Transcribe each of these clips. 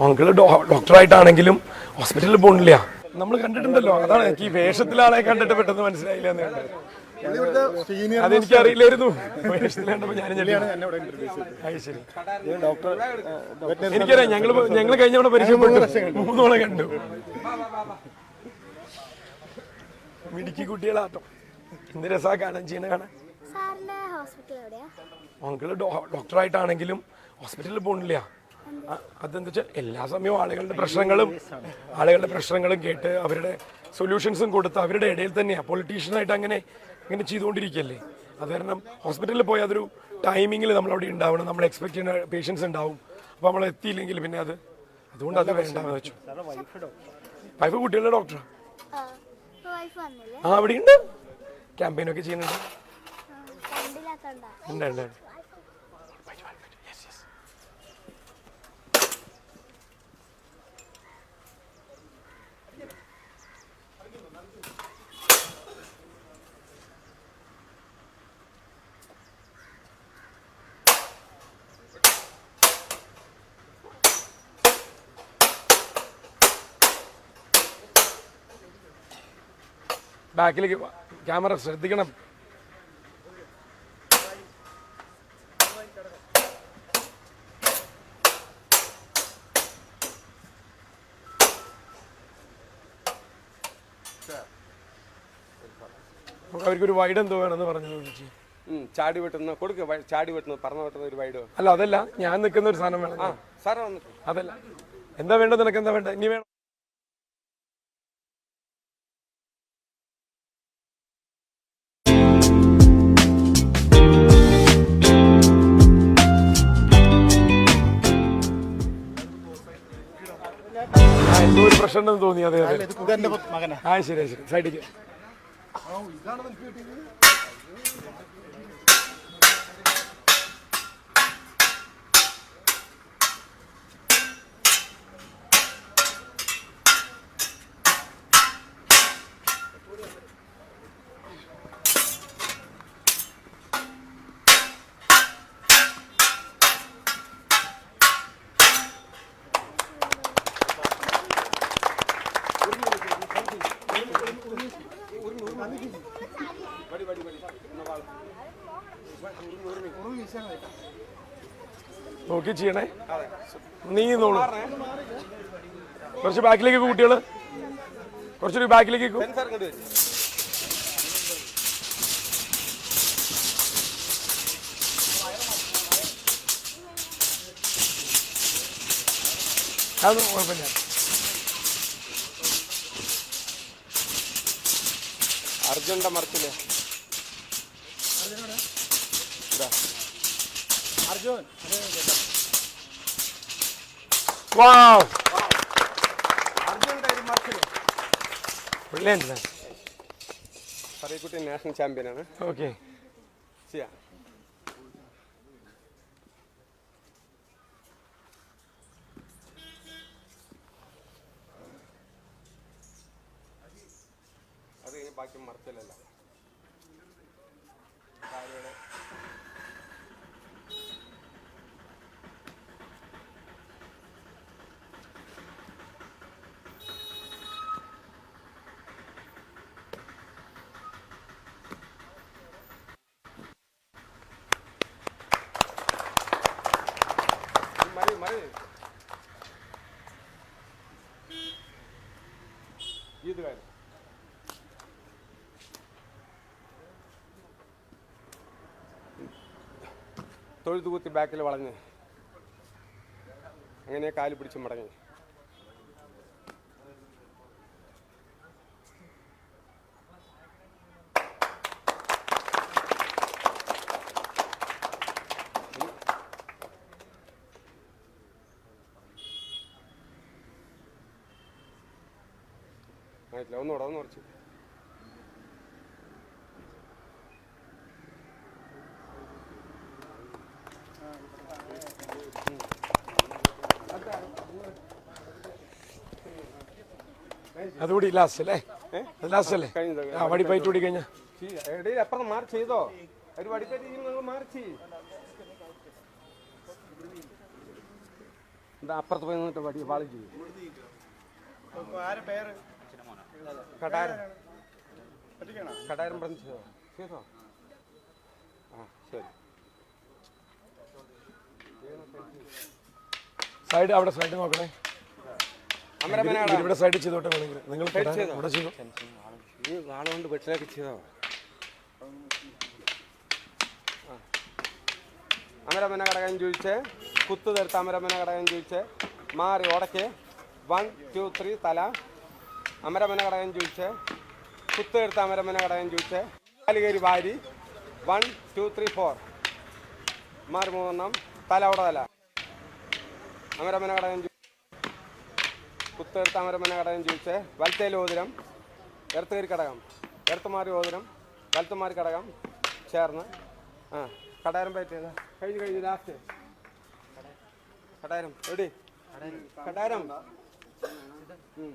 Uncle ഡോക്ടറായിട്ടാണെങ്കിലും ഹോസ്പിറ്റലിൽ പോണില്ല. നമ്മൾ കണ്ടിട്ടുണ്ടല്ലോ അതാണ് എനിക്ക് ഈ വേഷത്തിലാണെ കണ്ടിട്ട് പെട്ടെന്ന് മനസ്സിലായില്ല എന്ന് കണ്ടത്. അതെനിക്ക് അറിയില്ലായിരുന്നു. വേഷത്തിൽ കണ്ടപ്പോ ഞാനും ഞെട്ടി. അത് ശരി. എനിക്കറിയാം ഞങ്ങൾ ഞങ്ങൾ കഴിഞ്ഞ തവണ പരിചയപ്പെട്ടു. മൂന്നോളം കണ്ടു. മിടുക്കി കുട്ടികളാട്ടോ. എന്ത് രസാ കാണാൻ ചെയ്യണ കാണാൻ. അങ്കിൾ ഡോക്ടറായിട്ടാണെങ്കിലും ഹോസ്പിറ്റലിൽ പോണില്ല. അ- അതെന്താ വെച്ചാൽ എല്ലാ സമയവും ആളുകളുടെ പ്രശ്നങ്ങളും ആളുകളുടെ പ്രശ്നങ്ങളും കേട്ട് അവരുടെ സൊല്യൂഷൻസും കൊടുത്ത് അവരുടെ ഇടയിൽ തന്നെയാണ് പൊളിറ്റീഷ്യനായിട്ട് അങ്ങനെ ഇങ്ങനെ ചെയ്തുകൊണ്ടിരിക്കുകയല്ലേ അത് കാരണം ഹോസ്പിറ്റലിൽ പോയി അതൊരു ടൈമിങ്ങിൽ നമ്മളവിടെ ഉണ്ടാവണം. നമ്മൾ എക്സ്പെക്ട് ചെയ്യുന്ന പേഷ്യൻസ് ഉണ്ടാവും. അപ്പോൾ നമ്മൾ എത്തിയില്ലെങ്കിൽ പിന്നെ അത് അതുകൊണ്ട് അത് വേണ്ടെന്ന് വെച്ചു. വൈഫ് കുട്ടികളുടെ ഡോക്ടറാണ് വന്നില്ലേ ആ അവിടെ ഉണ്ട് ക്യാമ്പയിനൊക്കെ ചെയ്യുന്നുണ്ട്. ഉണ്ട് ഉണ്ട്. ബാക്കിലേക്ക് ക്യാമറ ശ്രദ്ധിക്കണം. അവർക്കൊരു വൈഡ് എന്തോ വേണമെന്ന് പറഞ്ഞു ചോദിച്ചു ചാടി വെട്ടുന്ന കൊടുക്ക ചാടി വെട്ടുന്ന പറഞ്ഞ വെട്ടുന്ന ഒരു വൈഡ് അല്ല അതല്ല ഞാൻ നിൽക്കുന്ന ഒരു സാധനം വേണം. ആ സാറേ വന്നിട്ട് അതല്ല. എന്താ വേണ്ടത് നിനക്ക് എന്താ വേണ്ട ഇനി വേണം? പ്രശ്നം തോന്നി അതെ അതെ. ആ ശരി ശരി. സൈഡിലേക്ക് നോക്കി ചെയ്യണേ. നീങ്ങുന്നോളൂ കുറച്ച് ബാക്കിലേക്ക് കുട്ടികൾ. കുറച്ചൊരു ബാക്കിലേക്ക് അതൊന്നും കുഴപ്പമില്ല. അർജുന്റെ മറച്ചില്ലേ Wow. Brilliant. Very good national champion. Okay. See. Ya. മതി. ഇത് കാര്യം. തൊഴുതു കുത്തി ബാക്കിൽ വളഞ്ഞ്. അങ്ങനെ കാൽ പിടിച്ച് മടങ്ങി. ആയിട്ടില്ല. ഒന്ന് ഇടാന്ന് കുറച്ച്. അതുകൂടി ലാസ്റ്റ് അല്ലേ? ലാസ്റ്റ് അല്ലേ? കഴിഞ്ഞത് ആ വടി പയറ്റ് കൂടി കഴിഞ്ഞാ. അപ്പുറം മാറി ചെയ്തോ? ഒരു നിങ്ങൾ മാറി അപ്പുറത്ത് പോയി നിന്നിട്ട് വടി വാളി ചെയ്യും. കടാരം. കടാരം. പറഞ്ഞ് ചെയ്തോ? ചെയ്തോ? ആ ശരി. സൈഡ് അവിടെ സൈഡ് നോക്കണേ. ഇവിടെ സൈഡ് ചെയ്തോട്ടെ വേണമെങ്കിൽ. നിങ്ങൾ. ഇവിടെ ചെയ്തു? വെട്ടിലേക്ക് ചെയ്തോ? അമരമന ഘടകം ചോദിച്ചേ. കുത്തു തീർത്ത് അമരമന ഘടകം ചോദിച്ചേ. മാറി ഉടക്ക് വൺ ടു ത്രീ തല. അമരമന ഘടകം ചോദിച്ചേ കുത്തു തീർത്ത് അമരമന ഘടകം ചോദിച്ചേ കാലുകേരി വാരി വൺ ടു ത്രീ ഫോർ മാറി മൂന്നെണ്ണം. തല അവിടെ തല. അമരമന ഘടകം കുത്തെടുത്ത് അമരമന ഘടകം ചോദിച്ചേ വലത്തേൽ ഓതിരം ഇടത്തുകരി കടകം. എടുത്തുമാറി മാറി ഓതിരം വലത്തുമാറി ഘടകം ചേർന്ന്. ആ കടാരം പറ്റിയത് കഴിഞ്ഞ് കഴിഞ്ഞ് ലാസ്റ്റ് കടാരം. എവിടെ കടാരം. ഉം.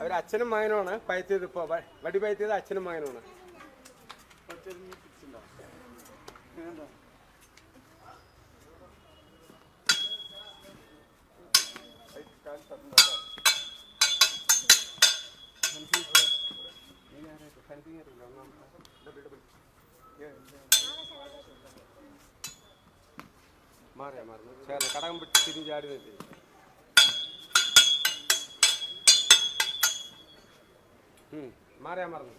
അവർ അച്ഛനും മകനുമാണ്. പയറ്റിയത് ഇപ്പോൾ വടി പയറ്റിയത് അച്ഛനും മകനുമാണ്. മാറിയാ മാറുന്നു ചേർന്ന് കടകം പിടിച്ച് തിരിഞ്ഞാടി നിന്നില്ലേ? ഉം, മാറിയാ മറന്നു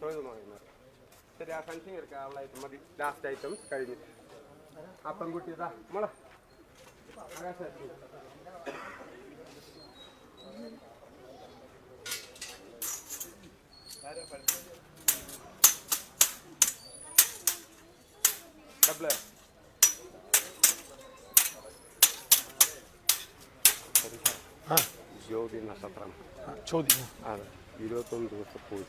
തൊഴുത് മാറി മാറി ശരി ആ ഫെൻസിങ് എടുക്കാം അവളായിട്ട് മതി ലാസ്റ്റ് ഐറ്റം കഴിഞ്ഞു ആ പെൺകുട്ടി ഇതാ മോളെ ആകാശം ഡബിൾ ആ ജ്യോതി നക്ഷത്രം ആ, ചോദിക്കും അതെ ഇരുപത്തൊന്ന് ദിവസം പോയി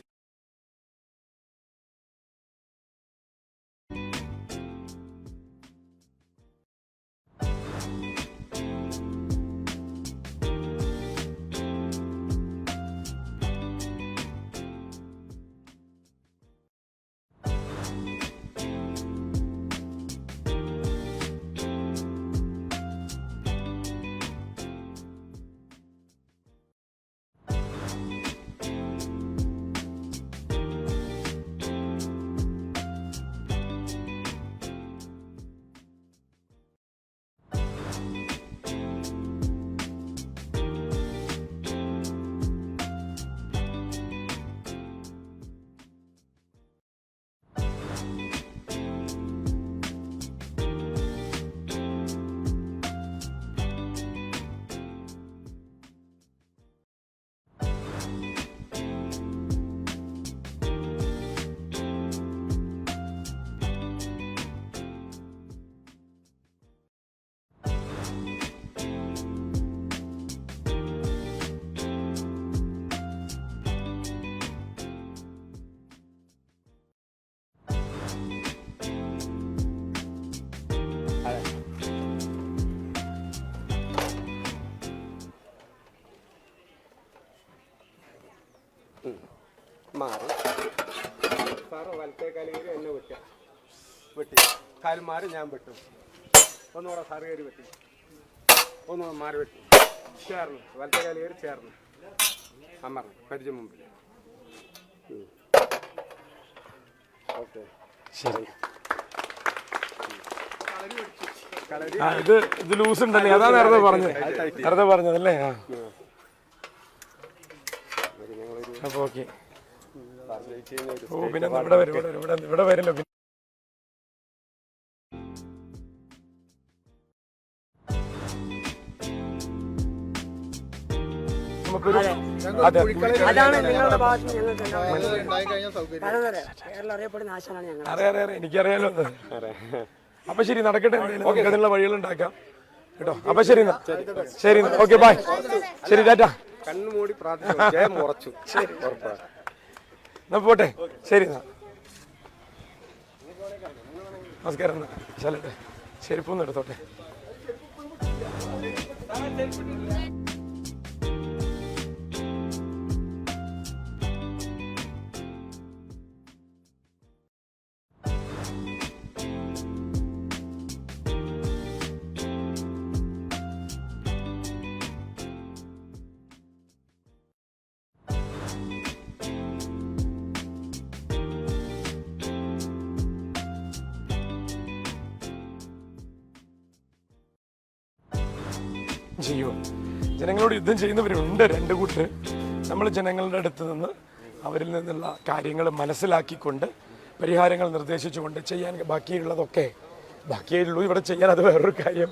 വലത്തെ കാൽ കയറി എന്നെ വെട്ടുക വെട്ടി. കാൽ ഞാൻ വെട്ടു. ഒന്നുകൂടെ സാറ് കയറി വെട്ടി. ഒന്നുകൂടെ മാറി വെട്ടി. ചേർന്ന്. വലത്തെ കാൽ കയറി ചേർന്ന് അമർന്ന് പരിചയം മുമ്പിൽ ഓക്കെ. ശരി. ഇത് ഇത് ലൂസ് ഉണ്ടല്ലേ? അതാ നേരത്തെ പറഞ്ഞത്. നേരത്തെ പറഞ്ഞതല്ലേ? ആ. അപ്പൊ ഓക്കെ സാർ ജയിച്ചു കഴിഞ്ഞാൽ ഒരു ഓ പിന്നെ ഇവിടെ വരും ഇവിടെ വരും ഇവിടെ ഇവിടെ വരില്ല പിന്നെ. നമുക്കൊരു അതെ. അതാണ് നിങ്ങളുടെ ഭാഗത്ത് ഞങ്ങൾക്ക് അറിയപ്പെടുന്ന ആശാനാണ് ഞങ്ങൾ. അറിയാം അറിയാം അറിയാം. എനിക്കറിയാലോ അപ്പൊ ശരി നടക്കട്ടെ എന്തെങ്കിലും വഴികൾ ഉണ്ടാക്കാം. കേട്ടോ. അപ്പൊ ശരി എന്നാ. ശരി എന്നാ. Okay bye. ശരി ടാറ്റാ. കണ്ണു മൂടി പ്രാർത്ഥിച്ചു മുറച്ചു ശരി. ഉറപ്പാണ്. എന്നാ പോട്ടെ. ശരി എന്നാ. നമസ്കാരം എന്നാ. ശാലട്ടെ ചെരുപ്പൊന്നും എടുത്തോട്ടെ. ചെയ്യും ജനങ്ങളോട് യുദ്ധം ചെയ്യുന്നവരുണ്ട് രണ്ട് കൂട്ട് നമ്മൾ ജനങ്ങളുടെ അടുത്ത് നിന്ന് അവരിൽ നിന്നുള്ള കാര്യങ്ങൾ മനസ്സിലാക്കിക്കൊണ്ട് പരിഹാരങ്ങൾ നിർദ്ദേശിച്ചുകൊണ്ട് ചെയ്യാൻ ബാക്കിയുള്ളതൊക്കെ ബാക്കിയുള്ളൂ ഇവിടെ ചെയ്യാൻ അത് വേറൊരു കാര്യം.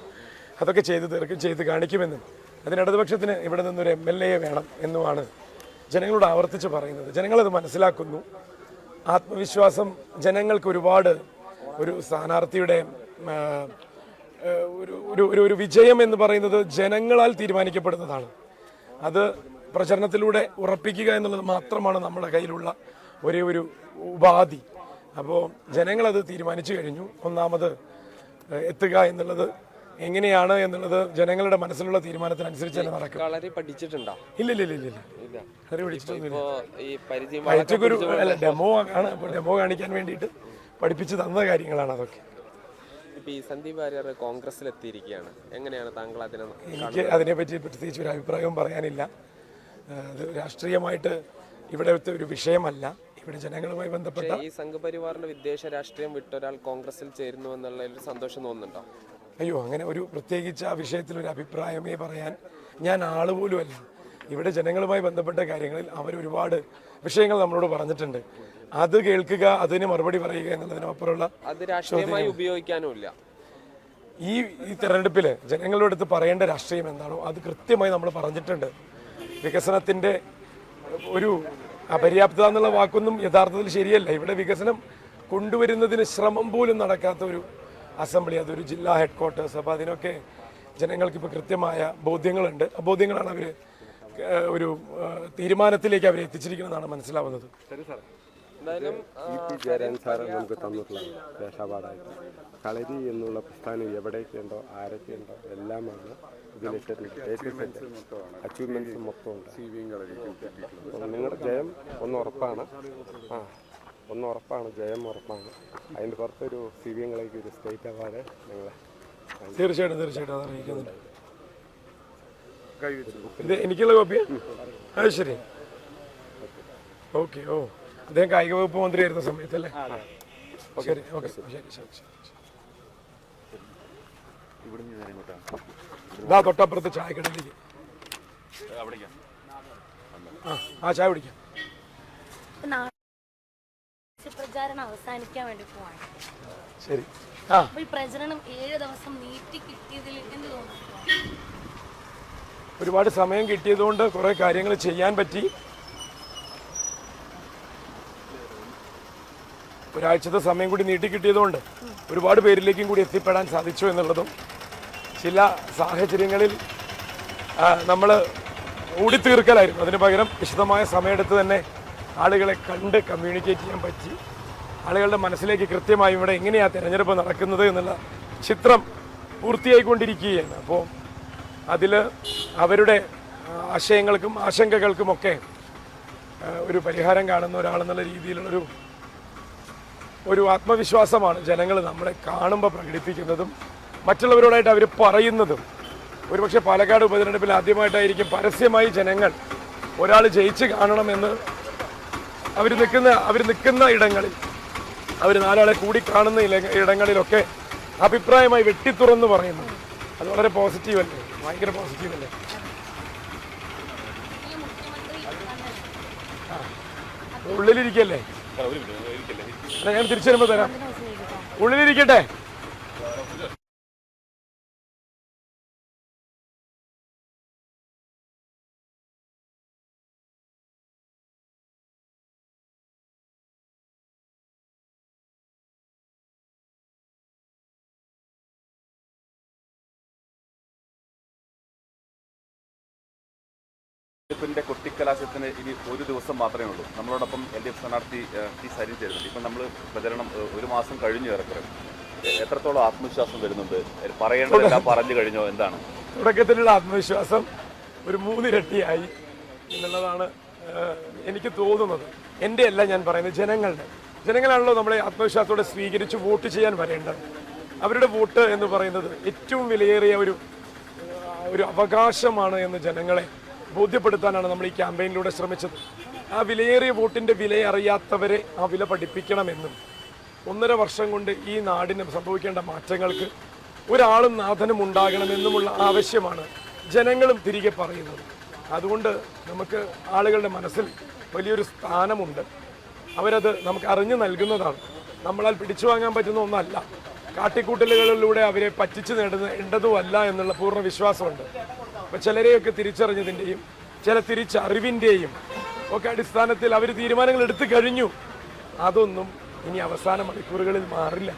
അതൊക്കെ ചെയ്ത് തീർക്കും ചെയ്ത് കാണിക്കുമെന്നും. അതിന് ഇടതുപക്ഷത്തിന് ഇവിടെ നിന്നൊരു എം എൽ എയെ വേണം എന്നുമാണ് ജനങ്ങളോട് ആവർത്തിച്ച് പറയുന്നത്. ജനങ്ങളത് മനസ്സിലാക്കുന്നു. ആത്മവിശ്വാസം ജനങ്ങൾക്ക് ഒരുപാട് ഒരു സ്ഥാനാർത്ഥിയുടെ ഒരു ഒരു ഒരു വിജയം എന്ന് പറയുന്നത് ജനങ്ങളാൽ തീരുമാനിക്കപ്പെടുന്നതാണ്. അത് പ്രചരണത്തിലൂടെ ഉറപ്പിക്കുക എന്നുള്ളത് മാത്രമാണ് നമ്മുടെ കയ്യിലുള്ള ഒരേ ഒരു ഉപാധി. അപ്പോൾ ജനങ്ങളത് തീരുമാനിച്ചു കഴിഞ്ഞു. ഒന്നാമത് എത്തുക എന്നുള്ളത് എങ്ങനെയാണ് എന്നുള്ളത് ജനങ്ങളുടെ മനസ്സിലുള്ള തീരുമാനത്തിനനുസരിച്ച് തന്നെ നടക്കും. കളരി പഠിച്ചിട്ടുണ്ടോ? ഇല്ല ഇല്ല ഇല്ല ഇല്ല. ഒരു അല്ല ഡെമോ ആണ്. അപ്പോൾ ഡെമോ കാണിക്കാൻ വേണ്ടിയിട്ട് പഠിപ്പിച്ച് തന്ന കാര്യങ്ങളാണ് അതൊക്കെ. ഇപ്പൊ ഈ സന്ദീപ് വാര്യർ കോൺഗ്രസിൽ എത്തിയിരിക്കുകയാണ് എങ്ങനെയാണ് താങ്കൾ അതിനെ എനിക്ക് അതിനെപ്പറ്റി പ്രത്യേകിച്ച് ഒരു അഭിപ്രായവും പറയാനില്ല. അത് രാഷ്ട്രീയമായിട്ട് ഇവിടുത്തെ ഒരു വിഷയമല്ല. ഇവിടെ ജനങ്ങളുമായി ബന്ധപ്പെട്ട ഈ സംഘപരിവാറിന്റെ വിദേശ രാഷ്ട്രീയം വിട്ടൊരാൾ കോൺഗ്രസിൽ ചേരുന്നു എന്നുള്ള ഒരു സന്തോഷം തോന്നുന്നുണ്ടോ? അയ്യോ അങ്ങനെ ഒരു പ്രത്യേകിച്ച് ആ വിഷയത്തിൽ ഒരു അഭിപ്രായമേ പറയാൻ ഞാൻ ആൾ പോലും അല്ല ഇവിടെ ജനങ്ങളുമായി ബന്ധപ്പെട്ട കാര്യങ്ങളിൽ അവർ ഒരുപാട് വിഷയങ്ങൾ നമ്മളോട് പറഞ്ഞിട്ടുണ്ട്. അത് കേൾക്കുക അതിന് മറുപടി പറയുക എന്നുള്ളതിനപ്പുറമുള്ള അത് രാഷ്ട്രീയമായി ഉപയോഗിക്കാനുമില്ല. ഈ ഈ തെരഞ്ഞെടുപ്പിൽ ജനങ്ങളുടെ അടുത്ത് പറയേണ്ട രാഷ്ട്രീയം എന്താണോ അത് കൃത്യമായി നമ്മൾ പറഞ്ഞിട്ടുണ്ട്. വികസനത്തിന്റെ ഒരു അപര്യാപ്തത എന്നുള്ള വാക്കൊന്നും യഥാർത്ഥത്തിൽ ശരിയല്ല. ഇവിടെ വികസനം കൊണ്ടുവരുന്നതിന് ശ്രമം പോലും നടക്കാത്ത ഒരു അസംബ്ലി അതൊരു ജില്ലാ ഹെഡ് ക്വാർട്ടേഴ്സ് അപ്പോൾ അതിനൊക്കെ ജനങ്ങൾക്ക് ഇപ്പോൾ കൃത്യമായ ബോധ്യങ്ങളുണ്ട്. ആ ബോധ്യങ്ങളാണ് അവർ ഒരു തീരുമാനത്തിലേക്ക് അവരെ എത്തിച്ചിരിക്കുന്നതാണ് മനസ്സിലാവുന്നത്. ഇ പി ജയരാജൻ സാറ് നമുക്ക് തന്നിട്ടുള്ള രക്ഷാപാടായിട്ട് കളരി എന്നുള്ള പ്രസ്ഥാനം എവിടെയൊക്കെയുണ്ടോ ആരൊക്കെയുണ്ടോ എല്ലാമാണ് ഇതിലേക്ക് അച്ചീവ്മെന്റ്സ് മൊത്തം ഉണ്ട് നിങ്ങളുടെ ജയം ഒന്ന് ഉറപ്പാണ്. ആ ഒന്ന് ഉറപ്പാണ്. ജയം ഉറപ്പാണ്. അതിന്റെ പുറത്തൊരു സി വി എങ്ങളേക്ക് ഒരു സ്റ്റേറ്റ് അവാർഡ് നിങ്ങൾ തീർച്ചയായിട്ടും തീർച്ചയായിട്ടും. അത് അറിയിക്കുന്നുണ്ട്. എനിക്കുള്ള കോപ്പിയാ അത് ശരി. ഓക്കെ ഓ. അദ്ദേഹം കായിക വകുപ്പ് മന്ത്രിയായിരുന്ന സമയത്തല്ലേ ശരി ഓക്കെ ശരി ശരി ഇതാ തൊട്ടപ്പുറത്ത് ചായക്കടയിലേക്ക് ആ ആ ചായ കുടിക്കാം. പ്രചാരണം അവസാനിക്കാൻ വേണ്ടി പോവാണ്. ശരി. ആ. അപ്പൊ ഈ പ്രചരണം ഏഴ് ദിവസം നീട്ടി കിട്ടിയതിൽ എന്ത് തോന്നുന്നു? ഒരുപാട് സമയം കിട്ടിയതുകൊണ്ട് കുറെ കാര്യങ്ങൾ ചെയ്യാൻ പറ്റി. ഒരാഴ്ചത്തെ സമയം കൂടി നീട്ടി കിട്ടിയതുകൊണ്ട് ഒരുപാട് പേരിലേക്കും കൂടി എത്തിപ്പെടാൻ സാധിച്ചു എന്നുള്ളതും ചില സാഹചര്യങ്ങളിൽ നമ്മൾ ഓടിത്തീർക്കലായിരുന്നു അതിന് പകരം വിശദമായ സമയമെടുത്ത് തന്നെ ആളുകളെ കണ്ട് കമ്മ്യൂണിക്കേറ്റ് ചെയ്യാൻ പറ്റി. ആളുകളുടെ മനസ്സിലേക്ക് കൃത്യമായി ഇവിടെ എങ്ങനെയാണ് തിരഞ്ഞെടുപ്പ് നടക്കുന്നത് എന്നുള്ള ചിത്രം പൂർത്തിയായിക്കൊണ്ടിരിക്കുകയാണ്. അപ്പോൾ അതിൽ അവരുടെ ആശയങ്ങൾക്കും ആശങ്കകൾക്കുമൊക്കെ ഒരു പരിഹാരം കാണുന്ന ഒരാളെന്നുള്ള രീതിയിലുള്ളൊരു ഒരു ആത്മവിശ്വാസമാണ് ജനങ്ങൾ നമ്മളെ കാണുമ്പോൾ പ്രകടിപ്പിക്കുന്നതും മറ്റുള്ളവരോടായിട്ട് അവർ പറയുന്നതും. ഒരുപക്ഷെ പാലക്കാട് ഉപതെരഞ്ഞെടുപ്പിൽ ആദ്യമായിട്ടായിരിക്കും പരസ്യമായി ജനങ്ങൾ ഒരാൾ ജയിച്ച് കാണണമെന്ന് അവർ നിൽക്കുന്ന അവർ നിൽക്കുന്ന ഇടങ്ങളിൽ അവർ നാലാളെ കൂടി കാണുന്ന ഇടങ്ങളിലൊക്കെ അഭിപ്രായമായി വെട്ടിത്തുറന്ന് പറയുന്നു. അത് വളരെ പോസിറ്റീവ് അല്ലേ ഭയങ്കര പോസിറ്റീവ് അല്ലേ ഉള്ളിലിരിക്കല്ലേ? ഞാൻ തിരിച്ചു വരുമ്പോ തരാം. ഉള്ളിലിരിക്കട്ടെ. കൊട്ടിക്കലാശത്തിന് ഇനി ഒരു ദിവസം മാത്രമേ ഉള്ളൂ. നമ്മളോടൊപ്പം എൽ ഡി എഫ് സ്ഥാനാർത്ഥി ടി സരിൻ ചേരുന്നുണ്ട്. ഇപ്പം നമ്മൾ പ്രചരണം ഒരു മാസം കഴിഞ്ഞു ഏറെക്കുറെ. എത്രത്തോളം ആത്മവിശ്വാസം വരുന്നുണ്ട്? പറയേണ്ടതെല്ലാം പറഞ്ഞു കഴിഞ്ഞോ? എന്താണ്? തുടക്കത്തിലുള്ള ആത്മവിശ്വാസം ഒരു മൂന്നിരട്ടിയായി എന്നുള്ളതാണ് എനിക്ക് തോന്നുന്നത്. എന്റെ അല്ല ഞാൻ പറയുന്നത് ജനങ്ങളുടെ. ജനങ്ങളാണല്ലോ നമ്മളെ ആത്മവിശ്വാസത്തോടെ സ്വീകരിച്ച് വോട്ട് ചെയ്യാൻ വരേണ്ടത്. അവരുടെ വോട്ട് എന്ന് പറയുന്നത് ഏറ്റവും വിലയേറിയ ഒരു ഒരു അവകാശമാണ് എന്ന് ജനങ്ങളെ ബോധ്യപ്പെടുത്താനാണ് നമ്മൾ ഈ ക്യാമ്പയിനിലൂടെ ശ്രമിച്ചത്. ആ വിലയേറിയ വോട്ടിന്റെ വില അറിയാത്തവരെ ആ വില പഠിപ്പിക്കണമെന്നും ഒന്നര വർഷം കൊണ്ട് ഈ നാടിന് സംഭവിക്കേണ്ട മാറ്റങ്ങൾക്ക് ഒരാളും നാഥനും ഉണ്ടാകണമെന്നുമുള്ള ആവശ്യമാണ് ജനങ്ങളും തിരികെ പറയുന്നത്. അതുകൊണ്ട് നമുക്ക് ആളുകളുടെ മനസ്സിൽ വലിയൊരു സ്ഥാനമുണ്ട്. അവരത് നമുക്ക് അറിഞ്ഞു നൽകുന്നതാണ്. നമ്മളാൽ പിടിച്ചു വാങ്ങാൻ പറ്റുന്ന ഒന്നല്ല. കാട്ടിക്കൂട്ടലുകളിലൂടെ അവരെ പറ്റിച്ചു നേടേണ്ടതുമല്ല എന്നുള്ള പൂർണ വിശ്വാസമുണ്ട്. അപ്പോൾ ചിലരെയൊക്കെ തിരിച്ചറിഞ്ഞതിന്റെയും ചില തിരിച്ചറിവിന്റെയും ഒക്കെ അടിസ്ഥാനത്തിൽ അവർ തീരുമാനങ്ങൾ എടുത്തു കഴിഞ്ഞു. അതൊന്നും ഇനി അവസാന മണിക്കൂറുകളിൽ മാറില്ല.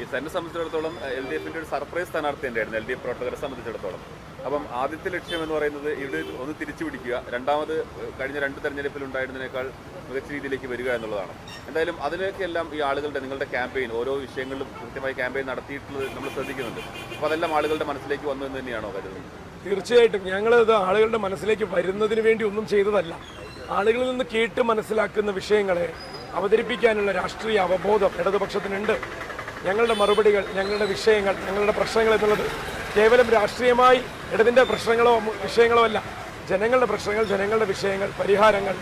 ഈ സംബന്ധിച്ചിടത്തോളം എൽ ഡി എഫിന്റെ ഒരു സർപ്രൈസ് സ്ഥാനാർത്ഥി തന്നെയായിരുന്നു എൽ ഡി എഫ് പ്രവർത്തകരെ സംബന്ധിച്ചിടത്തോളം. അപ്പം ആദ്യത്തെ ലക്ഷ്യം എന്ന് പറയുന്നത് ഇവിടെ ഒന്ന് തിരിച്ചു പിടിക്കുക രണ്ടാമത് കഴിഞ്ഞ രണ്ട് തെരഞ്ഞെടുപ്പിൽ ഉണ്ടായിരുന്നതിനേക്കാൾ മികച്ച രീതിയിലേക്ക് വരിക എന്നുള്ളതാണ്. എന്തായാലും അതിനൊക്കെയെല്ലാം ഈ ആളുകളുടെ നിങ്ങളുടെ ക്യാമ്പയിൻ ഓരോ വിഷയങ്ങളിലും കൃത്യമായി ക്യാമ്പയിൻ നടത്തിയിട്ടുള്ളത് നമ്മൾ ശ്രദ്ധിക്കുന്നുണ്ട്. അപ്പോൾ അതെല്ലാം ആളുകളുടെ മനസ്സിലേക്ക് വന്നു എന്ന് തന്നെയാണോ കരുതുന്നത്? തീർച്ചയായിട്ടും ഞങ്ങളത് ആളുകളുടെ മനസ്സിലേക്ക് വരുന്നതിന് വേണ്ടി ഒന്നും ചെയ്തതല്ല. ആളുകളിൽ നിന്ന് കേട്ട് മനസ്സിലാക്കുന്ന വിഷയങ്ങളെ അവതരിപ്പിക്കാനുള്ള രാഷ്ട്രീയ അവബോധം ഇടതുപക്ഷത്തിനുണ്ട്. ഞങ്ങളുടെ മറുപടികൾ ഞങ്ങളുടെ വിഷയങ്ങൾ ഞങ്ങളുടെ പ്രശ്നങ്ങൾ എന്നുള്ളത് കേവലം രാഷ്ട്രീയമായി ഇടതിന്റെ പ്രശ്നങ്ങളോ വിഷയങ്ങളോ അല്ല. ജനങ്ങളുടെ പ്രശ്നങ്ങൾ ജനങ്ങളുടെ വിഷയങ്ങൾ പരിഹാരങ്ങൾ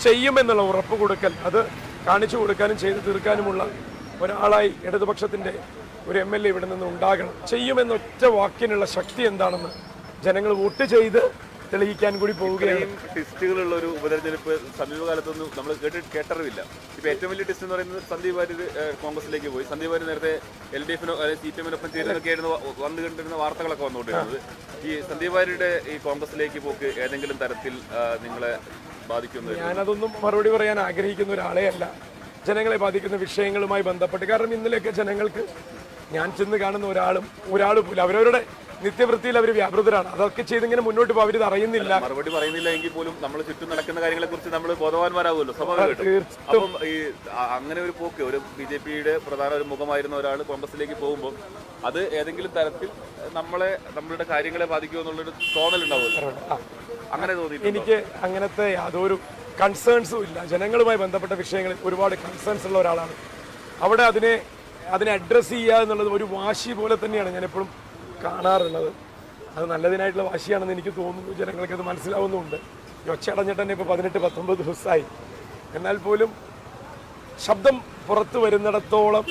ചെയ്യുമെന്നുള്ള ഉറപ്പ് കൊടുക്കൽ അത് കാണിച്ചു കൊടുക്കാനും ചെയ്തു തീർക്കാനുമുള്ള ഒരാളായി ഇടതുപക്ഷത്തിന്റെ ഒരു എം എൽ എ ഇവിടെ നിന്ന് ഉണ്ടാകണം. ചെയ്യുമെന്നൊറ്റ വാക്കിനുള്ള ശക്തി എന്താണെന്ന് ജനങ്ങൾ വോട്ട് ചെയ്ത് തെളിയിക്കാൻ കൂടി പോവുകയാണ്. ടെസ്റ്റുകളുള്ള ഒരു ഉപതെരഞ്ഞെടുപ്പ് സമീപകാലത്തൊന്നും നമ്മൾ കേട്ടിട്ട് കേട്ടറിവില്ല. ഇപ്പൊ ഏറ്റവും വലിയ ടിസ്റ്റ് എന്ന് പറയുന്നത് സന്ദീപ് വാര്യർ കോൺഗ്രസിലേക്ക് പോയി. സന്ദീപ് വാര്യർ നേരത്തെ എൽ ഡി എഫിനോ അല്ലെങ്കിൽ സി പി എമ്മിനൊപ്പം ചേരുന്നൊക്കെ ആയിരുന്നു വന്നു കണ്ടിരുന്ന വാർത്തകളൊക്കെ വന്നുകൊണ്ടിരുന്നത്. ഈ സന്ദീപ് വാര്യരുടെ ഈ കോൺഗ്രസിലേക്ക് പോക്ക് ഏതെങ്കിലും തരത്തിൽ നിങ്ങളെ ബാധിക്കുന്നു ഞാനതൊന്നും മറുപടി പറയാൻ ആഗ്രഹിക്കുന്ന ഒരാളെ അല്ല. ജനങ്ങളെ ബാധിക്കുന്ന വിഷയങ്ങളുമായി ബന്ധപ്പെട്ട് കാരണം ഇന്നലെയൊക്കെ ജനങ്ങൾക്ക് ഞാൻ ചെന്ന് കാണുന്ന ഒരാളും ഒരാൾ പോലും അവരവരുടെ നിത്യവൃത്തിയിൽ അവർ വ്യാപൃതരാണ്. അതൊക്കെ ചെയ്തിങ്ങനെ മുന്നോട്ട് പോകും അവരിത് അറിയുന്നില്ല. മറുപടി പറയുന്നില്ല എങ്കിൽ പോലും നമ്മൾ ചുറ്റും നടക്കുന്ന കാര്യങ്ങളെ കുറിച്ച് നമ്മൾ ബോധവാന്മാരാകുമല്ലോ സ്വാഭാവികമായിട്ടും. അപ്പം ഈ അങ്ങനെ ഒരു പോക്ക് ഒരു ബി ജെ പിയുടെ പ്രധാന ഒരു മുഖമായിരുന്ന ഒരാൾ കോൺഗ്രസിലേക്ക് പോകുമ്പോൾ അത് ഏതെങ്കിലും തരത്തിൽ നമ്മളെ നമ്മളുടെ കാര്യങ്ങളെ ബാധിക്കുമോ എന്നുള്ളൊരു തോന്നലുണ്ടാവുമല്ലോ. ഉണ്ടാവും അങ്ങനെ തോന്നി എനിക്ക് അങ്ങനത്തെ യാതൊരു കൺസേൺസും ഇല്ല. ജനങ്ങളുമായി ബന്ധപ്പെട്ട വിഷയങ്ങളിൽ ഒരുപാട് കൺസേൺസ് ഉള്ള ഒരാളാണ്. അവിടെ അതിനെ അതിനെ അഡ്രസ്സ് ചെയ്യുക എന്നുള്ളത് ഒരു വാശി പോലെ തന്നെയാണ് ഞാൻ എപ്പോഴും കാണാറുള്ളത്. അത് നല്ലതിനായിട്ടുള്ള വാശിയാണെന്ന് എനിക്ക് തോന്നുന്നു. ജനങ്ങൾക്ക് അത് മനസ്സിലാവുന്നുണ്ട്. ഈ ഒച്ചയടഞ്ഞിട്ട് തന്നെ ഇപ്പോൾ പതിനെട്ട് പത്തൊമ്പത് ദിവസമായി. എന്നാൽ പോലും ശബ്ദം പുറത്തു വരുന്നിടത്തോളം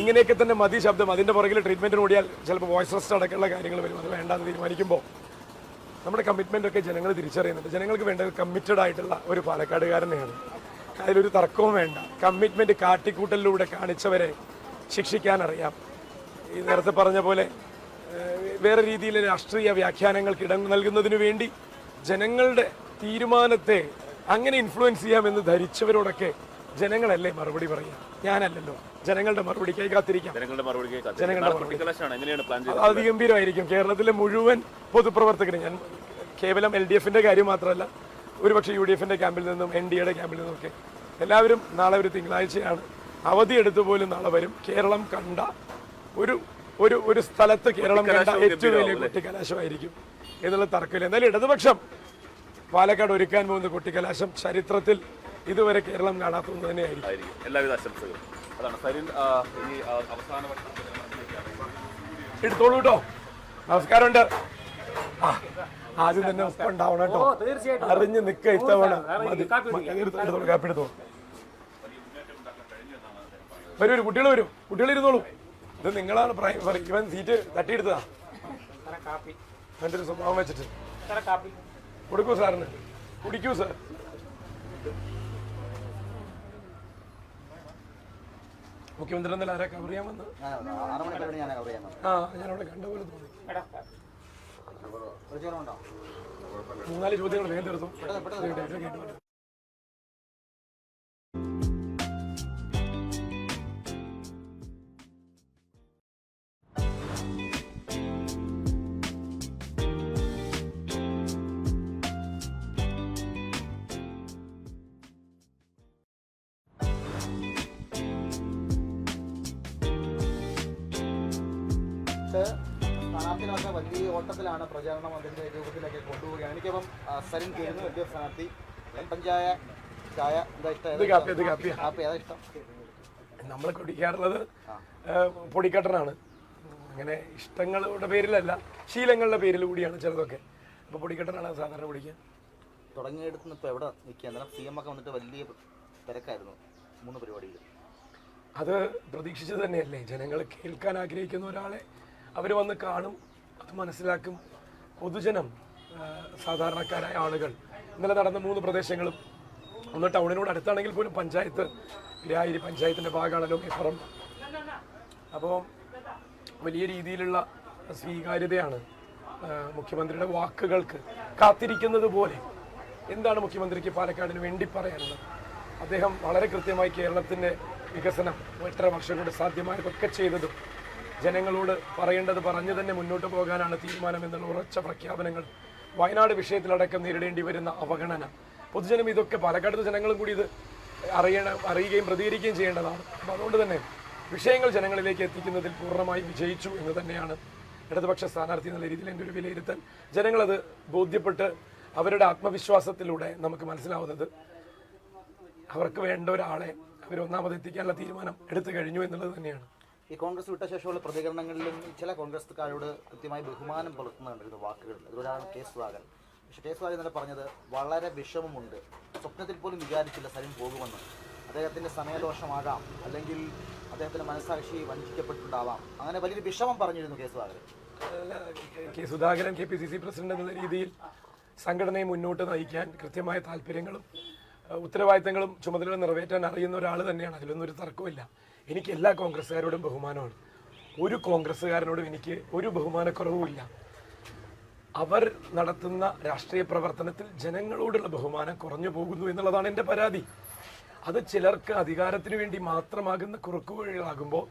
ഇങ്ങനെയൊക്കെ തന്നെ മതി ശബ്ദം. അതിന്റെ പുറകിൽ ട്രീറ്റ്മെന്റിന് ഓടിയാൽ ചിലപ്പോൾ വോയിസ് റെസ്റ്റ് അടക്കമുള്ള കാര്യങ്ങൾ വരും. അത് വേണ്ടാന്ന് തീരുമാനിക്കുമ്പോൾ നമ്മുടെ കമ്മിറ്റ്മെന്റൊക്കെ ജനങ്ങൾ തിരിച്ചറിയുന്നുണ്ട്. ജനങ്ങൾക്ക് വേണ്ടത് കമ്മിറ്റഡ് ആയിട്ടുള്ള ഒരു പാലക്കാടുകാരനെയാണ്. അതിലൊരു തർക്കവും വേണ്ട. കമ്മിറ്റ്മെന്റ് കാട്ടിക്കൂട്ടലിലൂടെ കാണിച്ചവരെ ശിക്ഷിക്കാനറിയാം ഈ നേരത്തെ പറഞ്ഞ പോലെ വേറെ രീതിയിലെ രാഷ്ട്രീയ വ്യാഖ്യാനങ്ങൾക്ക് ഇടം നൽകുന്നതിന് വേണ്ടി ജനങ്ങളുടെ തീരുമാനത്തെ അങ്ങനെ ഇൻഫ്ലുവൻസ് ചെയ്യാമെന്ന് ധരിച്ചവരോടൊക്കെ ജനങ്ങളല്ലേ മറുപടി പറയുക ഞാനല്ലല്ലോ. ജനങ്ങളുടെ മറുപടിക്കായി കാത്തിരിക്കാം. ജനങ്ങളുടെ മറുപടി കേൾക്കാം ജനങ്ങളുടെ കുട്ടിക്കലാശാണ് എങ്ങനെയാണ് പ്ലാൻ അത് ഗംഭീരമായിരിക്കും അതിഗംഭീരമായിരിക്കും. കേരളത്തിലെ മുഴുവൻ പൊതുപ്രവർത്തകരും ഞാൻ കേവലം എൽ ഡി എഫിന്റെ കാര്യം മാത്രമല്ല ഒരുപക്ഷെ യു ഡി എഫിന്റെ ക്യാമ്പിൽ നിന്നും എൻ ഡി എയുടെ ക്യാമ്പിൽ നിന്നുമൊക്കെ എല്ലാവരും നാളെ ഒരു തിങ്കളാഴ്ചയാണ് അവധി എടുത്തു പോലും നാളെ വരും. കേരളം കണ്ട ഒരു ഒരു ഒരു സ്ഥലത്ത് കേരളം കണ്ട ഏറ്റവും വലിയ കുട്ടിക്കലാശമായിരിക്കും എന്നുള്ള തർക്കമില്ല. എന്നാലും ഇടതുപക്ഷം പാലക്കാട് ഒരുക്കാൻ പോകുന്ന കുട്ടിക്കലാശം ചരിത്രത്തിൽ ഇതുവരെ കേരളം കാണാത്ത ഒന്ന് തന്നെയായിരിക്കും. ആയിരിക്കും. എല്ലാവിധ ആശംസകളും. അതാണ് സരിൻ അവസാന വട്ട എടുത്തോളൂ കേട്ടോ. നമസ്കാരമുണ്ട്. ആ ആദ്യം തന്നെ ഒപ്പം ഉണ്ടാവണം കേട്ടോ. അറിഞ്ഞ് നിക്ക ഇത്തവണ. എടുത്തോളൂ കാപ്പി എടുത്തോളൂ വരൂ വരൂ കുട്ടികൾ വരും. കുട്ടികൾ ഇരുന്നോളൂ. ഇത് നിങ്ങളാണ് പ്രൈമറി ഇവൻ സീറ്റ് തട്ടിയെടുത്തതാ. എന്റെ ഒരു സ്വഭാവം വെച്ചിട്ട്. കൊടുക്കൂ സാറിന്. കുടിക്കൂ സാർ. മുഖ്യമന്ത്രി ഇന്നലെ ആരാ കവർ ചെയ്യാൻ വന്നത്? ആ ഞാനവിടെ കണ്ട പോലെ തോന്നി. മൂന്നാൽ ചോദ്യങ്ങൾ വേഗം തീർത്തു. കേട്ടോ, പഞ്ചായ ചായ എന്താ ഇഷ്ടം? ഇത് കാപ്പി ഇത് കാപ്പിയാ കാപ്പി ഏതാ ഇഷ്ടം. നമ്മൾ കുടിക്കാറുള്ളത് പൊടിക്കട്ടനാണ്. അങ്ങനെ ഇഷ്ടങ്ങളുടെ പേരിലല്ല ശീലങ്ങളുടെ പേരിൽ കൂടിയാണ് ചിലതൊക്കെ. അപ്പോൾ പൊടിക്കട്ടനാണ് സാധാരണ കുടിക്കുക തുടങ്ങിയെടുത്ത് ഇപ്പോൾ എവിടെ നിൽക്കുക? അന്നേരം സി എം ഒക്കെ വന്നിട്ട് വലിയ തിരക്കായിരുന്നു മൂന്ന് പരിപാടിയിൽ. അത് പ്രതീക്ഷിച്ചത് തന്നെയല്ലേ? ജനങ്ങൾ കേൾക്കാൻ ആഗ്രഹിക്കുന്ന ഒരാളെ അവർ വന്ന് കാണും അത് മനസ്സിലാക്കും. പൊതുജനം സാധാരണക്കാരായ ആളുകൾ ഇന്നലെ നടന്ന മൂന്ന് പ്രദേശങ്ങളും. ഒന്ന് ടൗണിനോട് അടുത്താണെങ്കിൽ പോലും പഞ്ചായത്ത് രായിരി പഞ്ചായത്തിന്റെ ഭാഗമാണല്ലോ മേപ്പറം അപ്പോൾ വലിയ രീതിയിലുള്ള സ്വീകാര്യതയാണ് മുഖ്യമന്ത്രിയുടെ വാക്കുകൾക്ക് കാത്തിരിക്കുന്നത് പോലെ. എന്താണ് മുഖ്യമന്ത്രിക്ക് പാലക്കാടിന് വേണ്ടി പറയാനുള്ളത്? അദ്ദേഹം വളരെ കൃത്യമായി കേരളത്തിന്റെ വികസനം എത്ര വർഷം കൊണ്ട് സാധ്യമായതൊക്കെ ചെയ്തതും ജനങ്ങളോട് പറയേണ്ടത് പറഞ്ഞു തന്നെ മുന്നോട്ട് പോകാനാണ് തീരുമാനം എന്നുള്ള ഉറച്ച പ്രഖ്യാപനങ്ങൾ വയനാട് വിഷയത്തിലടക്കം നേരിടേണ്ടി വരുന്ന അവഗണന. പൊതുജനം ഇതൊക്കെ പാലക്കാട് ജനങ്ങളും കൂടി ഇത് അറിയണം അറിയുകയും പ്രതികരിക്കുകയും ചെയ്യേണ്ടതാണ്. അപ്പോൾ അതുകൊണ്ട് തന്നെ വിഷയങ്ങൾ ജനങ്ങളിലേക്ക് എത്തിക്കുന്നതിൽ പൂർണമായി വിജയിച്ചു എന്ന് തന്നെയാണ് ഇടതുപക്ഷ സ്ഥാനാർത്ഥി എന്നുള്ള രീതിയിൽ എന്റെ ഒരു വിലയിരുത്തൽ. ജനങ്ങളത് ബോധ്യപ്പെട്ട് അവരുടെ ആത്മവിശ്വാസത്തിലൂടെ നമുക്ക് മനസ്സിലാവുന്നത് അവർക്ക് വേണ്ട ഒരാളെ അവർ ഒന്നാമത് എത്തിക്കാനുള്ള തീരുമാനം എടുത്തു കഴിഞ്ഞു എന്നുള്ളത് തന്നെയാണ്. ഈ കോൺഗ്രസ് വിട്ട ശേഷമുള്ള പ്രതികരണങ്ങളിലും ചില കോൺഗ്രസ്സുകാരോട് കൃത്യമായി ബഹുമാനം പുലർത്തുന്നുണ്ട് വാക്കുകൾ അതിലൊരാളാണ് കെ സുധാകരൻ. പക്ഷേ കെ സുധാകരൻ തന്നെ പറഞ്ഞത് വളരെ വിഷമമുണ്ട്. സ്വപ്നത്തിൽ പോലും വിചാരിച്ചില്ല സലിം പോകുമെന്ന്. അദ്ദേഹത്തിന്റെ സമയദോഷമാകാം. അല്ലെങ്കിൽ അദ്ദേഹത്തിന്റെ മനസ്സാക്ഷി വഞ്ചിക്കപ്പെട്ടിട്ടുണ്ടാവാം. അങ്ങനെ വലിയൊരു വിഷമം പറഞ്ഞിരുന്നു K Sudhakaran. K Sudhakaran K P C C president എന്ന രീതിയിൽ സംഘടനയെ മുന്നോട്ട് നയിക്കാൻ കൃത്യമായ താല്പര്യങ്ങളും ഉത്തരവാദിത്തങ്ങളും ചുമതലകളും നിറവേറ്റാൻ അറിയുന്ന ഒരാൾ തന്നെയാണ്. അതിലൊന്നും ഒരു തർക്കമില്ല എനിക്ക് എല്ലാ കോൺഗ്രസ്സുകാരോടും ബഹുമാനമാണ്. ഒരു കോൺഗ്രസ്സുകാരനോടും എനിക്ക് ഒരു ബഹുമാനക്കുറവുമില്ല. അവർ നടത്തുന്ന രാഷ്ട്രീയ പ്രവർത്തനത്തിൽ ജനങ്ങളോടുള്ള ബഹുമാനം കുറഞ്ഞു പോകുന്നു എന്നുള്ളതാണ് എന്റെ പരാതി. അത് ചിലർക്ക് അധികാരത്തിന് വേണ്ടി മാത്രമാകുന്ന കുറുക്കുവഴികളാകുമ്പോൾ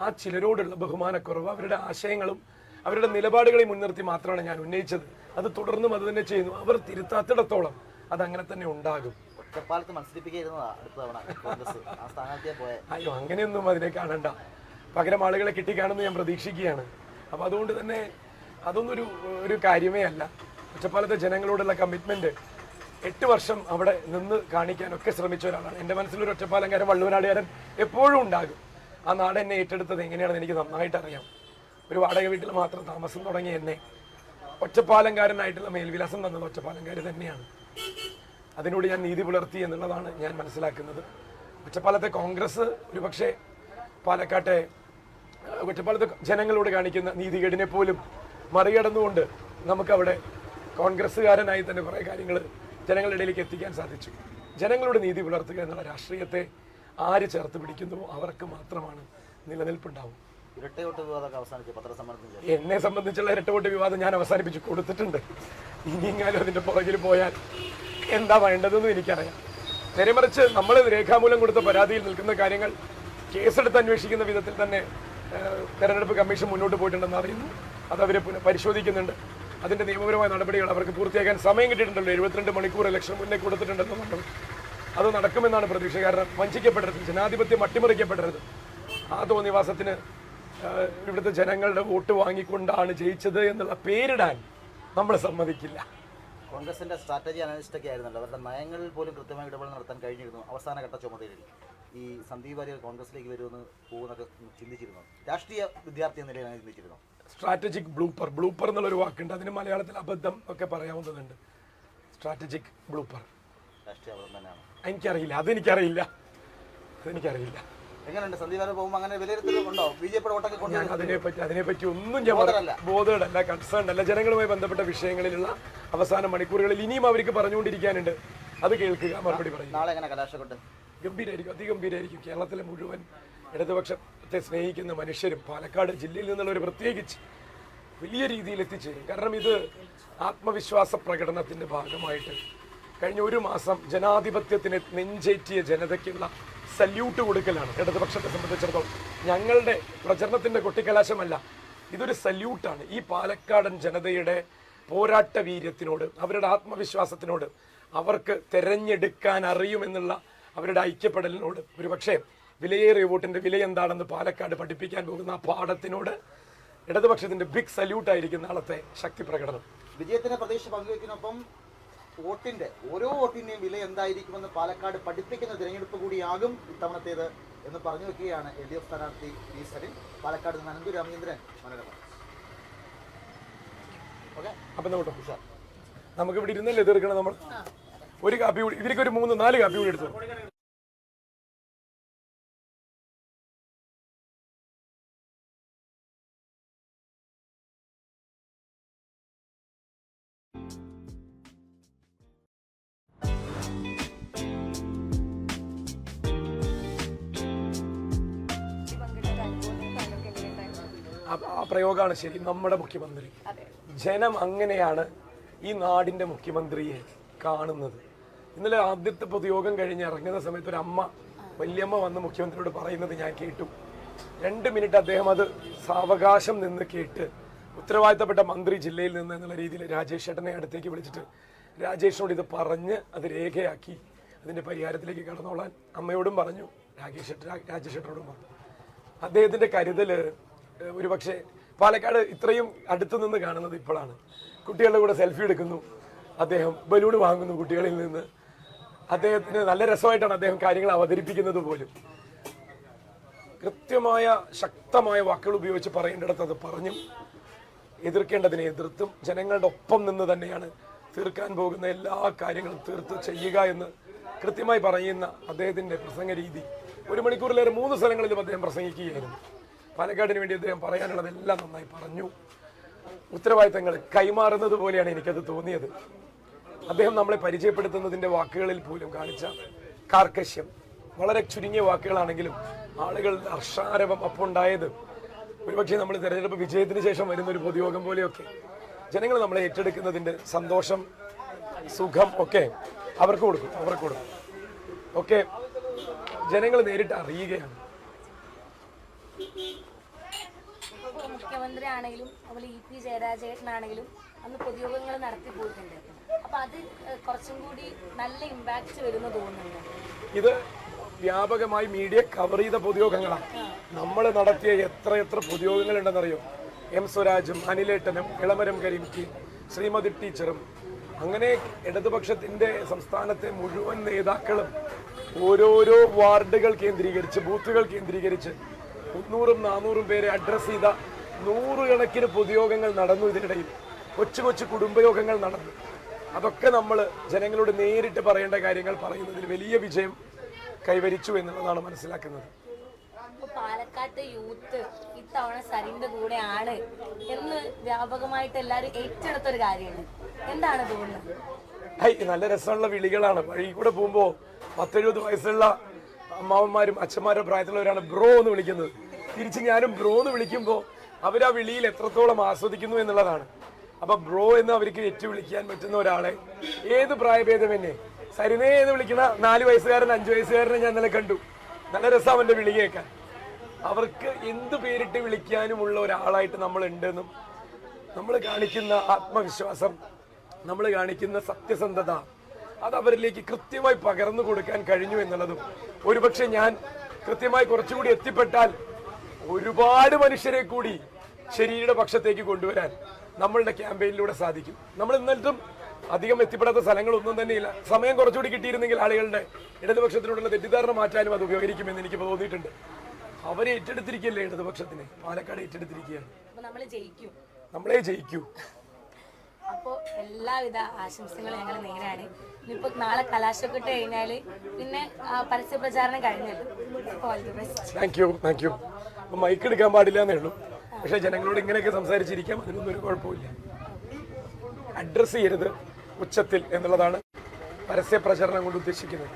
ആ ചിലരോടുള്ള ബഹുമാനക്കുറവ് അവരുടെ ആശയങ്ങളും അവരുടെ നിലപാടുകളെ മുൻനിർത്തി മാത്രമാണ് ഞാൻ ഉന്നയിച്ചത്. അത് തുടർന്നും അത് തന്നെ ചെയ്യുന്നു. അവർ തിരുത്താത്തിടത്തോളം അതങ്ങനെ തന്നെ ഉണ്ടാകും. ഒറ്റപ്പാലത്ത് മത്സരിപ്പിക്കുന്നതാ അടുത്ത തവണ കോൺഗ്രസ്. ആ സ്ഥാനാർത്ഥിയെ പോയ അയ്യോ അങ്ങനെയൊന്നും അതിനെ കാണണ്ട. പകരം ആളുകളെ കിട്ടിക്കാണെന്ന് ഞാൻ പ്രതീക്ഷിക്കുകയാണ്. അപ്പോൾ അതുകൊണ്ട് തന്നെ അതൊന്നൊരു ഒരു കാര്യമേ അല്ല. ഒറ്റപ്പാലത്തെ ജനങ്ങളോടുള്ള കമ്മിറ്റ്മെന്റ് എട്ട് വർഷം അവിടെ നിന്ന് കാണിക്കാനൊക്കെ ശ്രമിച്ച ഒരാളാണ് എന്റെ മനസ്സിലൊരു ഒറ്റപ്പാലംകാരൻ വള്ളുവനാടുകാരൻ എപ്പോഴും ഉണ്ടാകും. ആ നാട് എന്നെ ഏറ്റെടുത്തത് എങ്ങനെയാണെന്ന് എനിക്ക് നന്നായിട്ട് അറിയാം ഒരു വാടക വീട്ടിൽ മാത്രം താമസം തുടങ്ങിയ എന്നെ ഒറ്റപ്പാലംകാരനായിട്ടുള്ള മേൽവിലാസം തന്നത് ഒറ്റപ്പാലംകാർ തന്നെയാണ്. അതിനോട് ഞാൻ നീതി പുലർത്തി എന്നുള്ളതാണ് ഞാൻ മനസ്സിലാക്കുന്നത്. ഒറ്റപ്പാലത്തെ കോൺഗ്രസ് ഒരുപക്ഷെ പാലക്കാട്ടെ ഒറ്റപ്പാലത്തെ ജനങ്ങളോട് കാണിക്കുന്ന നീതികേടിനെ പോലും മറികടന്നുകൊണ്ട് നമുക്കവിടെ കോൺഗ്രസ്സുകാരനായി തന്നെ കുറേ കാര്യങ്ങൾ ജനങ്ങളുടെ ഇടയിലേക്ക് എത്തിക്കാൻ സാധിച്ചു. ജനങ്ങളോട് നീതി പുലർത്തുക എന്നുള്ള രാഷ്ട്രീയത്തെ ആര് ചേർത്ത് പിടിക്കുന്നുവോ അവർക്ക് മാത്രമാണ് നിലനിൽപ്പുണ്ടാവും എന്നെ സംബന്ധിച്ചുള്ള ഇരട്ടവോട്ട് വിവാദം ഞാൻ അവസാനിപ്പിച്ച് കൊടുത്തിട്ടുണ്ട്. ഇനിയെങ്കിലും അതിന്റെ പുറകിൽ പോയാൽ എന്താ വേണ്ടതെന്നും എനിക്കറിയാം. നേരെമറിച്ച് നമ്മൾ രേഖാമൂലം കൊടുത്ത പരാതിയിൽ നിൽക്കുന്ന കാര്യങ്ങൾ കേസെടുത്ത് അന്വേഷിക്കുന്ന വിധത്തിൽ തന്നെ തെരഞ്ഞെടുപ്പ് കമ്മീഷൻ മുന്നോട്ട് പോയിട്ടുണ്ടെന്ന് അറിയുന്നു. അത് അവർ പരിശോധിക്കുന്നുണ്ട്. അതിന്റെ നിയമപരമായ നടപടികൾ അവർക്ക് പൂർത്തിയാക്കാൻ സമയം കിട്ടിയിട്ടുണ്ടല്ലോ. എഴുപത്തിരണ്ട് മണിക്കൂർ ഇലക്ഷൻ മുന്നേ കൊടുത്തിട്ടുണ്ടെന്ന് അത് നടക്കുമെന്നാണ് പ്രതീക്ഷ. കാരണം വഞ്ചിക്കപ്പെടരുത് ജനാധിപത്യം അട്ടിമറിക്കപ്പെടരുത്. ആ തോന്നിവാസത്തിന് ഇവിടുത്തെ ജനങ്ങളുടെ വോട്ട് വാങ്ങിക്കൊണ്ടാണ് ജയിച്ചത് എന്നുള്ള പേരിടാൻ നമ്മൾ സമ്മതിക്കില്ല. കോൺഗ്രസിന്റെ സ്ട്രാറ്റജി അനലിസ്റ്റ് ഒക്കെ ആയിരുന്നല്ലോ. അവരുടെ നയങ്ങളിൽ പോലും കൃത്യമായി ഇടപെടൽ നടത്താൻ കഴിഞ്ഞിരുന്നു. അവസാന ഘട്ട ചുമതലയിൽ ഈ സന്ദീപ് വാര്യർ കോൺഗ്രസിലേക്ക് വരുമെന്ന് പോകുന്നൊക്കെ ചിന്തിച്ചിരുന്നു. രാഷ്ട്രീയ വിദ്യാർത്ഥി എന്ന നിലയിലാണ് ചിന്തിച്ചിരുന്നു സ്ട്രാറ്റജിക് ബ്ലൂപ്പർ ബ്ലൂപ്പർ എന്നുള്ളൊരു വാക്കുണ്ട്. അതിന് മലയാളത്തിൽ അബദ്ധം ഒക്കെ പറയാവുന്നതുണ്ട്. സ്ട്രാറ്റജിക് ബ്ലൂപ്പർ രാഷ്ട്രീയ അബദ്ധം തന്നെയാണ്. എനിക്കറിയില്ല. അതെനിക്കറിയില്ല. അതെനിക്കറിയില്ല. എങ്ങനെയുണ്ട്? സന്ദീപ് പോകുമ്പോൾ അങ്ങനെ വിലയിരുത്തലുണ്ടോ ബി ജെ പിയുടെ വോട്ടൊക്കെ ഞാൻ അതിനെപ്പറ്റി അതിനെപ്പറ്റി ഒന്നും ഞാൻ. ബോധേഡല്ല കൺസേൺ അല്ല. ജനങ്ങളുമായി ബന്ധപ്പെട്ട വിഷയങ്ങളിലുള്ള അവസാന മണിക്കൂറുകളിൽ ഇനിയും അവർക്ക് പറഞ്ഞുകൊണ്ടിരിക്കാനുണ്ട്. അത് കേൾക്കുക മറുപടി പറയും നാളെ എങ്ങനെ കലാശക്കൊണ്ട് ഗംഭീരമായിരിക്കും അതിഗംഭീരമായിരിക്കും കേരളത്തിലെ മുഴുവൻ ഇടതുപക്ഷത്തെ സ്നേഹിക്കുന്ന മനുഷ്യരും പാലക്കാട് ജില്ലയിൽ നിന്നുള്ളവർ പ്രത്യേകിച്ച് വലിയ രീതിയിൽ എത്തിച്ചേരും. കാരണം ഇത് ആത്മവിശ്വാസ പ്രകടനത്തിന്റെ ഭാഗമായിട്ട് കഴിഞ്ഞ ഒരു മാസം ജനാധിപത്യത്തിന് നെഞ്ചേറ്റിയ ജനതയ്ക്കുള്ള സല്യൂട്ട് കൊടുക്കലാണ് ഇടതുപക്ഷത്തെ സംബന്ധിച്ചിടത്തോളം. ഞങ്ങളുടെ പ്രചരണത്തിന്റെ കൊട്ടിക്കലാശമല്ല ഇതൊരു സല്യൂട്ടാണ്. ഈ പാലക്കാടൻ ജനതയുടെ പോരാട്ട വീര്യത്തിനോട് അവരുടെ ആത്മവിശ്വാസത്തിനോട് അവർക്ക് തെരഞ്ഞെടുക്കാൻ അറിയുമെന്നുള്ള അവരുടെ ഐക്യപ്പെടലിനോട്. ഒരുപക്ഷെ വിലയേറിയ വോട്ടിന്റെ വില എന്താണെന്ന് പാലക്കാട് പഠിപ്പിക്കാൻ പോകുന്ന ആ പാഠത്തിനോട് ഇടതുപക്ഷത്തിന്റെ ബിഗ് സല്യൂട്ടായിരിക്കും നാളത്തെ ശക്തി പ്രകടനം. വിജയത്തിന്റെ പ്രതീക്ഷ പങ്കുവയ്ക്കുന്നൊപ്പം വോട്ടിന്റെ ഓരോ വോട്ടിന്റെയും വില എന്തായിരിക്കുമെന്ന് പാലക്കാട് പഠിപ്പിക്കുന്ന തിരഞ്ഞെടുപ്പ് കൂടിയാകും ഇത്തവണത്തേത് എന്ന് പറഞ്ഞു വെക്കുകയാണ് എൽ ഡി എഫ് സ്ഥാനാർത്ഥി പി സരിൻ പാലക്കാട് നിന്ന് അനന്തു രാമചന്ദ്രൻ മനോരമ. നമുക്ക് ഇവിടെ ഇരുന്നല്ലേ തീർക്കണം നമ്മൾ? ഒരു കാപ്പി കൂടി ഇവർക്ക് ഒരു മൂന്ന് നാല് കാപ്പി കൂടി എടുത്തു. പ്രയോഗമാണ് ശരി നമ്മുടെ മുഖ്യമന്ത്രി. ജനം അങ്ങനെയാണ് ഈ നാടിന്റെ മുഖ്യമന്ത്രിയെ കാണുന്നത്. ഇന്നലെ ആദ്യത്തെ പൊതുയോഗം കഴിഞ്ഞ് ഇറങ്ങുന്ന സമയത്ത് ഒരു അമ്മ വല്യമ്മ വന്ന് മുഖ്യമന്ത്രിയോട് പറയുന്നത് ഞാൻ കേട്ടു. രണ്ട് മിനിറ്റ് അദ്ദേഹം അത് സാവകാശം നിന്ന് കേട്ട് ഉത്തരവാദിത്തപ്പെട്ട മന്ത്രി ജില്ലയിൽ നിന്ന് എന്നുള്ള രീതിയിൽ രാജേഷ് ചേട്ടനെ അടുത്തേക്ക് വിളിച്ചിട്ട് രാജേഷിനോട് ഇത് പറഞ്ഞ് അത് രേഖയാക്കി അതിന്റെ പരിഹാരത്തിലേക്ക് കടന്നോളാൻ അമ്മയോടും പറഞ്ഞു രാജേഷ് ചേട്ടൻ രാജേഷ് ചേട്ടനോടും പറഞ്ഞു. അദ്ദേഹത്തിന്റെ കരുതൽ ഒരു ഒരുപക്ഷെ പാലക്കാട് ഇത്രയും അടുത്ത് നിന്ന് കാണുന്നത് ഇപ്പോഴാണ്. കുട്ടികളുടെ കൂടെ സെൽഫി എടുക്കുന്നു. അദ്ദേഹം ബലൂൺ വാങ്ങുന്നു കുട്ടികളിൽ നിന്ന്. അദ്ദേഹത്തിന് നല്ല രസമായിട്ടാണ് അദ്ദേഹം കാര്യങ്ങൾ അവതരിപ്പിക്കുന്നത് പോലും. കൃത്യമായ ശക്തമായ വാക്കുകൾ ഉപയോഗിച്ച് പറയേണ്ടിടത്ത് അത് പറഞ്ഞും. എതിർക്കേണ്ടതിനെ എതിർത്തും. ജനങ്ങളുടെ ഒപ്പം നിന്ന് തന്നെയാണ് തീർക്കാൻ പോകുന്ന എല്ലാ കാര്യങ്ങളും തീർത്ത് ചെയ്യുക എന്ന് കൃത്യമായി പറയുന്ന അദ്ദേഹത്തിന്റെ പ്രസംഗ രീതി ഒരു മണിക്കൂറിലേറെ മൂന്ന് സ്ഥലങ്ങളിലും അദ്ദേഹം പ്രസംഗിക്കുകയായിരുന്നു. പാലക്കാടിന് വേണ്ടി അദ്ദേഹം പറയാനുള്ളതെല്ലാം നന്നായി പറഞ്ഞു. ഉത്തരവാദിത്തങ്ങൾ കൈമാറുന്നത് പോലെയാണ് എനിക്കത് തോന്നിയത്. അദ്ദേഹം നമ്മളെ പരിചയപ്പെടുത്തുന്നതിന്റെ വാക്കുകളിൽ പോലും കാണിച്ച കാർക്കശ്യം. വളരെ ചുരുങ്ങിയ വാക്കുകളാണെങ്കിലും ആളുകളുടെ ഹർഷാരവം അപ്പോൾ ഉണ്ടായത് ഒരുപക്ഷെ നമ്മൾ തിരഞ്ഞെടുപ്പ് വിജയത്തിന് ശേഷം വരുന്ന ഒരു പൊതുയോഗം പോലെയൊക്കെ. ജനങ്ങൾ നമ്മളെ ഏറ്റെടുക്കുന്നതിന്റെ സന്തോഷം സുഖം ഒക്കെ അവർക്ക് കൊടുക്കും അവർക്ക് കൊടുക്കും. ഒക്കെ ജനങ്ങൾ നേരിട്ട് അറിയുകയാണ്. ഇപ്പോൾ മുഖ്യമന്ത്രി ആണെങ്കിലും അതുപോലെ ഇ പി ജയരാജേട്ടനാണെങ്കിലും അന്ന് പൊതുയോഗങ്ങൾ നടത്തി പോയിട്ടുണ്ട്. അപ്പൊ അത് കുറച്ചും കൂടി നല്ല ഇമ്പാക്റ്റ് വരുന്നു തോന്നുന്നുണ്ട്. ഇത് വ്യാപകമായി മീഡിയ കവർ ചെയ്ത പൊതുയോഗങ്ങളാണ്. നമ്മൾ നടത്തിയ എത്ര എത്ര പൊതുയോഗങ്ങൾ ഉണ്ടെന്നറിയോ എം സ്വരാജും അനിലേട്ടനും ഇളമരം കരിമിക്ക് ശ്രീമതി ടീച്ചറും അങ്ങനെ ഇടതുപക്ഷത്തിന്റെ സംസ്ഥാനത്തെ മുഴുവൻ നേതാക്കളും ഓരോരോ വാർഡുകൾ കേന്ദ്രീകരിച്ച് ബൂത്തുകൾ കേന്ദ്രീകരിച്ച് മുന്നൂറും നാനൂറും പേരെ അഡ്രസ് ചെയ്ത നൂറുകണക്കിന് പൊതുയോഗങ്ങൾ നടന്നു ഇതിനിടയിൽ. കൊച്ചു കൊച്ചു കുടുംബയോഗങ്ങൾ നടന്നു. അതൊക്കെ നമ്മൾ ജനങ്ങളോട് നേരിട്ട് പറയേണ്ട കാര്യങ്ങൾ പറയുന്നതിൽ വലിയ വിജയം കൈവരിച്ചു എന്നുള്ളതാണ് മനസ്സിലാക്കുന്നത്. പാലക്കാട്ട് യൂത്ത് ഇത്തവണ സരിന്റെ കൂടെയാണ് എന്ന് വ്യാപകമായിട്ട് എല്ലാവരും ഏറ്റെടുത്ത ഒരു കാര്യമാണ്. എന്താണ് തോന്നുന്നത്? നല്ല രസമുള്ള വിളികളാണ്. വഴി കൂടെ പോകുമ്പോ പത്തെഴുപത് വയസ്സുള്ള അമ്മാവന്മാരും അച്ഛന്മാരുടെ പ്രായത്തിലുള്ളവരാണ് ബ്രോ എന്ന് വിളിക്കുന്നത്. തിരിച്ച് ഞാനും ബ്രോ എന്ന് വിളിക്കുമ്പോൾ അവർ ആ വിളിയിൽ എത്രത്തോളം ആസ്വദിക്കുന്നു എന്നുള്ളതാണ്. അപ്പൊ ബ്രോ എന്ന് അവർക്ക് ഏറ്റു വിളിക്കാൻ പറ്റുന്ന ഒരാളെ ഏത് പ്രായഭേദമെന്നെ സരിനെ എന്ന് വിളിക്കുന്ന നാല് വയസ്സുകാരൻ അഞ്ചു വയസ്സുകാരനെ ഞാൻ ഇന്നലെ കണ്ടു. നല്ല രസം അവന്റെ വിളി കേൾക്കാൻ. അവർക്ക് എന്ത് പേരിട്ട് വിളിക്കാനുമുള്ള ഒരാളായിട്ട് നമ്മൾ ഉണ്ടെന്നും നമ്മൾ കാണിക്കുന്ന ആത്മവിശ്വാസം നമ്മൾ കാണിക്കുന്ന സത്യസന്ധത അത് അവരിലേക്ക് കൃത്യമായി പകർന്നു കൊടുക്കാൻ കഴിഞ്ഞു എന്നുള്ളതും. ഒരുപക്ഷെ ഞാൻ കൃത്യമായി കുറച്ചുകൂടി എത്തിപ്പെട്ടാൽ ഒരുപാട് മനുഷ്യരെ കൂടി ശരിയുടെ പക്ഷത്തേക്ക് കൊണ്ടുവരാൻ നമ്മളുടെ ക്യാമ്പയിനിലൂടെ സാധിക്കും. നമ്മൾ ഇന്നലത്തും അധികം എത്തിപ്പെടാത്ത സ്ഥലങ്ങളൊന്നും തന്നെയില്ല. സമയം കുറച്ചുകൂടി കിട്ടിയിരുന്നെങ്കിൽ ആളുകളുടെ ഇടതുപക്ഷത്തിനോടുള്ള തെറ്റിദ്ധാരണ മാറ്റാനും അത് ഉപയോഗിക്കുമെന്ന് എനിക്ക് തോന്നിയിട്ടുണ്ട്. അവരെ ഏറ്റെടുത്തിരിക്കുകയല്ലേ ഇടതുപക്ഷത്തിന്? പാലക്കാട് ഏറ്റെടുത്തിരിക്കുകയാണ്. നമ്മളെ ജയിക്കൂ. അപ്പോൾ എല്ലാവിധ ആശംസകളും ഞങ്ങൾ നേരാണ്. ഇനിയിപ്പോൾ നാളെ കലാശക്കൊട്ട് കഴിഞ്ഞാൽ പിന്നെ പരസ്യ പ്രചാരണം കഴിഞ്ഞല്ലോ. താങ്ക് യു താങ്ക് യു അപ്പൊ മൈക്ക് എടുക്കാൻ പാടില്ല എന്നേ ഉള്ളൂ. പക്ഷെ ജനങ്ങളോട് ഇങ്ങനെയൊക്കെ സംസാരിച്ചിരിക്കാം അതിനൊന്നും ഒരു കുഴപ്പമില്ല അഡ്രസ് ചെയ്യരുത് ഉച്ചത്തിൽ എന്നുള്ളതാണ് പരസ്യ പ്രചരണം കൊണ്ട് ഉദ്ദേശിക്കുന്നത്.